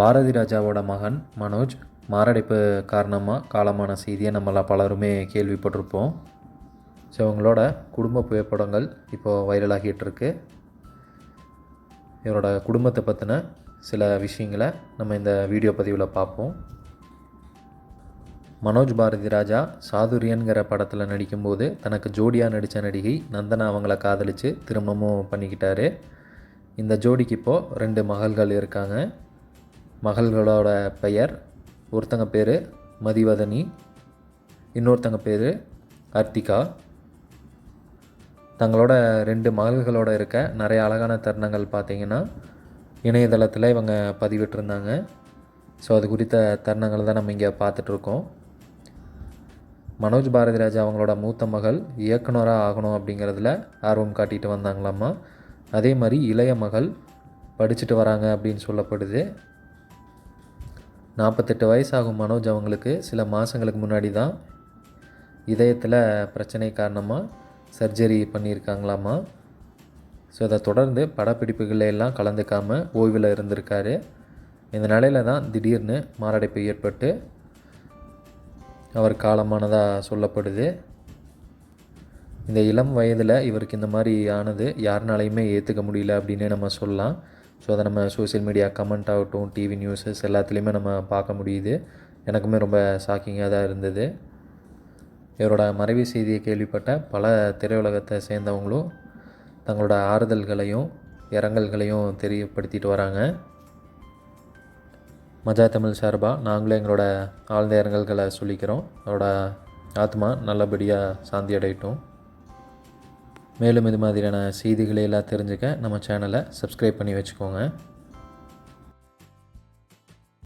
பாரதி ராஜாவோட மகன் மனோஜ் மாரடைப்பு காரணமாக காலமான செய்தியை நம்மளாம் பலருமே கேள்விப்பட்டிருப்போம். ஸோ அவங்களோட குடும்ப புகைப்படங்கள் இப்போது வைரலாகிட்டு இருக்கு இவரோட குடும்பத்தை பற்றின சில விஷயங்களை நம்ம இந்த வீடியோ பதிவில் பார்ப்போம். மனோஜ் பாரதி ராஜா சாதுரியன்கிற படத்தில் நடிக்கும்போது தனக்கு ஜோடியாக நடித்த நடிகை நந்தனா அவங்கள காதலித்து திருமணமும் பண்ணிக்கிட்டாரு. இந்த ஜோடிக்கு இப்போது ரெண்டு மகள்கள் இருக்காங்க. மகள்களோட பெயர் ஒருத்தங்க பேர் மதிவதனி இன்னொருத்தங்க பேர் அர்த்திகா. தங்களோட ரெண்டு மகள்களோட இருக்க நிறைய அழகான தருணங்கள் பார்த்தீங்கன்னா இணையதளத்தில் இவங்க பதிவிட்டிருந்தாங்க. ஸோ அது குறித்த தருணங்களை தான் நம்ம இங்கே பார்த்துட்ருக்கோம். மனோஜ் பாரதிராஜ் அவங்களோட மூத்த மகள் இயக்குனராக ஆகணும் அப்படிங்கிறதுல ஆர்வம் காட்டிட்டு வந்தாங்களாம்மா. அதே மாதிரி இளைய மகள் படிச்சுட்டு வராங்க அப்படின்னு சொல்லப்படுது. நாற்பத்தெட்டு வயசாகும் மனோஜ் அவங்களுக்கு சில மாதங்களுக்கு முன்னாடி தான் இதயத்தில் பிரச்சனை காரணமாக சர்ஜரி பண்ணியிருக்காங்களாமா? ஸோ அதை தொடர்ந்து படப்பிடிப்புகளில் எல்லாம் கலந்துக்காமல் ஓய்வில் இருந்திருக்காரு. இந்த நிலையில தான் திடீர்னு மாரடைப்பு ஏற்பட்டு அவர் காலமானதாக சொல்லப்படுது. இந்த இளம் வயதில் இவருக்கு இந்த மாதிரி ஆனது யாருனாலையுமே ஏற்றுக்க முடியல அப்படின்னே நம்ம சொல்லலாம். ஸோ அதை நம்ம சோஷியல் மீடியா கமெண்ட் ஆகட்டும் டிவி நியூஸஸ் எல்லாத்துலேயுமே நம்ம பார்க்க முடியுது. எனக்குமே ரொம்ப ஷாக்கிங்காக தான் இருந்தது. இவரோட மறைவு செய்தியை கேள்விப்பட்ட பல திரையுலகத்தை சேர்ந்தவங்களும் தங்களோட ஆறுதல்களையும் இரங்கல்களையும் தெரியப்படுத்திட்டு வராங்க. மஜா தமிழ் சார்பாக நாங்களும் எங்களோட ஆழ்ந்த இரங்கல்களை சொல்லிக்கிறோம். அவரோட ஆத்மா நல்லபடியாக சாந்தி அடையட்டும் மேலும் இது மாதிரியான செய்திகளை எல்லாம் தெரிஞ்சுக்க நம்ம சேனலை சப்ஸ்கிரைப் பண்ணி வச்சுக்கோங்க.